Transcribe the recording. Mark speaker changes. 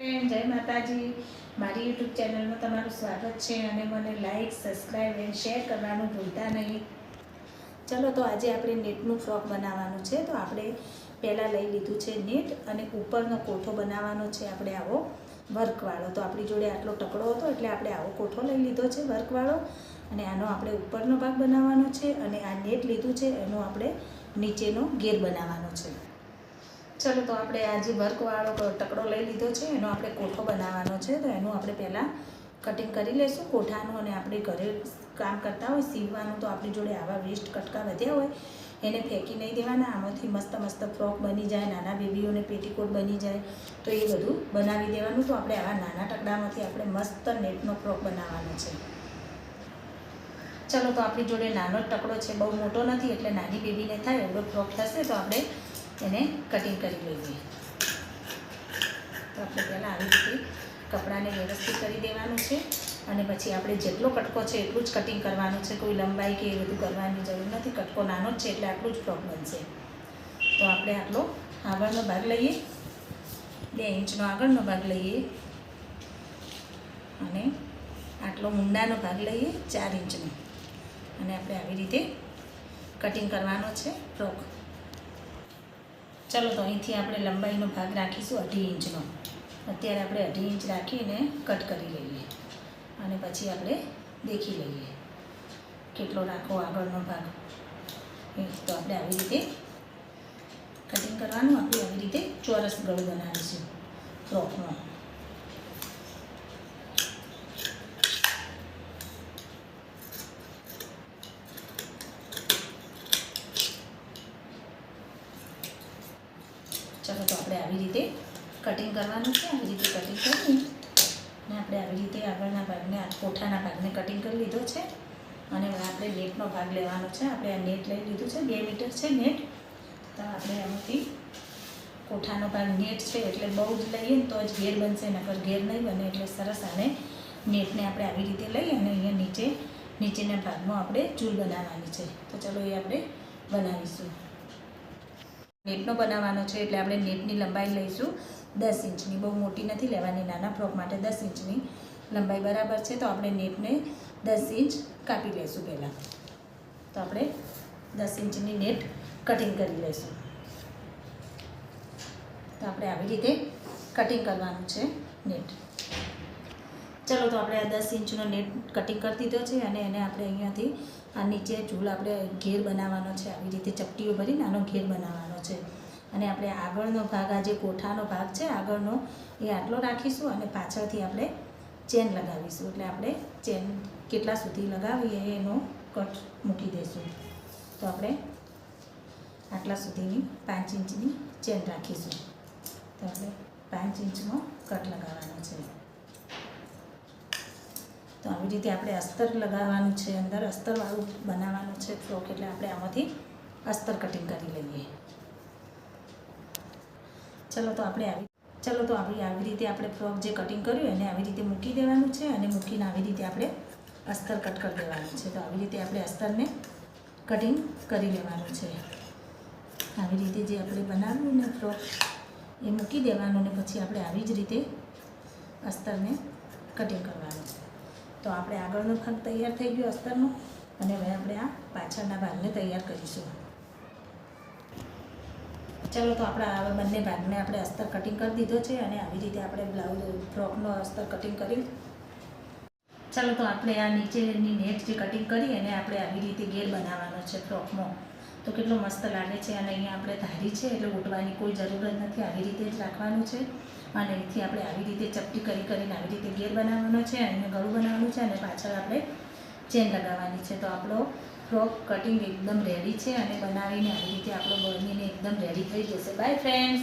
Speaker 1: જય માતાજી. મારી યુટ્યુબ ચેનલમાં તમારું સ્વાગત છે અને મને લાઈક સબસ્ક્રાઈબ એન્ડ શેર કરવાનું ભૂલતા નહીં. ચલો, તો આજે આપણે નેટનું ફ્રોક બનાવવાનું છે. તો આપણે પહેલાં લઈ લીધું છે નેટ અને ઉપરનો કોઠો બનાવવાનો છે આપણે આવો વર્કવાળો. તો આપણી જોડે આટલો ટકડો હતો એટલે આપણે આવો કોઠો લઈ લીધો છે વર્કવાળો. અને આનો આપણે ઉપરનો ભાગ બનાવવાનો છે અને આ નેટ લીધું છે એનો આપણે નીચેનો ઘેર બનાવવાનો છે. ચલો તો આપણે આ જે વર્કવાળો ટકડો લઈ લીધો છે, એનો આપણે કોઠો બનાવવાનો છે, તો એનું આપણે પહેલાં કટિંગ કરી લઈશું. કોઠાનું અને આપણે ઘરે કામ કરતા હોય, સીવવાનું તો આપણી જોડે આવા વેસ્ટ કટકા વધ્યા હોય, એને ફેંકી નહીં દેવાના. આમાંથી મસ્ત મસ્ત ફ્રોક બની જાય, નાના બેબીઓને પેટીકોટ બની જાય, તો એ બધું બનાવી દેવાનું. તો આપણે આવા નાના ટકડામાંથી આપણે મસ્ત નેટનો ફ્રોક બનાવવાનો છે. ચલો તો આપણી જોડે નાનો ટકડો છે, બહુ મોટો નથી, એટલે નાની બેબીને થાય, એવડો ફ્રોક થશે, તો આપણે એને કટિંગ કરી લઈએ તો આપણે પહેલાં આવી રીતે કપડાને વ્યવસ્થિત કરી દેવાનું છે અને પછી આપણે જેટલો કટકો છે એટલું જ કટિંગ કરવાનું છે. કોઈ લંબાઈ કે એ બધું કરવાની જરૂર નથી. કટકો નાનો જ છે એટલે આટલું જ ફ્રોક બનશે તો આપણે આટલો આગળનો ભાગ લઈએ. બે ઇંચનો આગળનો ભાગ લઈએ. અને આટલો મુંડાનો ભાગ લઈએ, ચાર ઇંચનો. અને આપણે આવી રીતે કટિંગ કરવાનો છે. ફ્રોક ચલો તો અહીંથી આપણે લંબાઈનો ભાગ રાખીશું અઢી ઇંચનો. અત્યારે આપણે અઢી ઇંચ રાખીને કટ કરી લઈએ. અને પછી આપણે દેખી લઈએ કેટલો રાખવો આગળનો ભાગ. તો આપણે આવી રીતે કટિંગ કરવાનું, આપણે આવી રીતે ચોરસ ગળું બનાવીશું. ફ્રોકનો ચલો તો આપણે આવી રીતે કટિંગ કરવાનું છે. આવી રીતે કટિંગ કરી અને આપણે આવી રીતે આગળના ભાગને કોઠાના ભાગને કટિંગ કરી લીધો છે. અને આપણે નેટનો ભાગ લેવાનો છે. આપણે આ નેટ લઈ લીધું છે. બે મીટર છે નેટ. તો આપણે આમાંથી કોઠાનો ભાગ નેટ છે એટલે બહુ જ લઈએ ને તો જ ઘેર બનશે. નકર ઘેર નહીં બને એટલે સરસ આને નેટને આપણે આવી રીતે લઈ અને અહીંયા નીચે, નીચેના ભાગમાં આપણે ચૂલ બનાવવાની છે. તો ચલો એ આપણે બનાવીશું. નેટનો બનાવવાનો છે એટલે આપણે નેટની લંબાઈ લઈશું દસ ઇંચની. બહુ મોટી નથી લેવાની, નાના ફ્રોક માટે દસ ઇંચની લંબાઈ બરાબર છે. તો આપણે નેટને દસ ઇંચ કાપી લઈશું પહેલાં. તો આપણે દસ ઇંચની નેટ કટિંગ કરી લઈશું. તો આપણે આવી રીતે કટિંગ કરવાનું છે નેટ. ચલો તો આપણે આ દસ ઇંચનો નેટ કટિંગ કરી દીધો છે અને એને આપણે અહીંયાથી આ નીચે ઝૂલ આપણે ઘેર બનાવવાનો છે. આવી રીતે ચપટીઓ ભરી નાનો ઘેર બનાવવાનો છે. અને આપણે આગળનો ભાગ, આ જે કોઠાનો ભાગ છે, આગળનો એ આટલો રાખીશું અને પાછળથી આપણે ચેન લગાવીશું. એટલે આપણે ચેન કેટલા સુધી લગાવીએ એનો કટ મૂકી દઈશું. તો આપણે આટલા સુધીની પાંચ ઇંચની ચેન રાખીશું. તો આપણે પાંચ ઇંચનો કટ લગાવવાનો છે. તો આવી રીતે આપણે અસ્તર લગાવવાનું છે અંદર અસ્તરવાળું બનાવવાનું છે ફ્રોક એટલે આપણે આમાંથી અસ્તર કટિંગ કરી લઈએ. ચલો તો આપણે આવી, ચલો તો આવી આવી રીતે આપણે ફ્રોક જે કટિંગ કર્યું એને આવી રીતે મૂકી દેવાનું છે અને મૂકીને આવી રીતે આપણે અસ્તર કટ કરી દેવાનું છે. તો આવી રીતે આપણે અસ્તરને કટિંગ કરી લેવાનું છે. આવી રીતે જે આપણે બનાવ્યું ને ફ્રોક એ મૂકી દેવાનું ને પછી આપણે આવી જ રીતે અસ્તરને કટિંગ કરવાનું. છે તો આપણે આગળનો ભાગ તૈયાર થઈ ગયો અસ્તરનો અને હવે આપણે આ પાછળના ભાગને તૈયાર કરીશું. ચાલો તો આપણા આ બંને ભાગને આપણે અસ્તર કટિંગ કરી દીધો છે અને આવી રીતે આપણે બ્લાઉઝ ફ્રોકનો અસ્તર કટિંગ કરી ચાલો તો આપણે આ નીચેની નેટ જે કટિંગ કરી અને આપણે આવી રીતે ઘેર બનાવવાનો છે ફ્રોકમાં તો કેટલો મસ્ત લાગે છે અને અહીંયા આપણે ધારી છે એટલે ઉઠવાની કોઈ જરૂર જ નથી. આવી રીતે જ રાખવાનું છે અને અહીંથી આપણે આવી રીતે ચપટી કરી કરીને આવી રીતે ગેર બનાવવાનો છે અને ગળું બનાવવાનું છે અને પાછળ આપણે ચેન લગાવવાની છે. તો આપણો ફ્રોક કટિંગ એકદમ રેડી છે અને બનાવીને આવી રીતે આપણો બનીને એકદમ રેડી થઈ જશે. By friends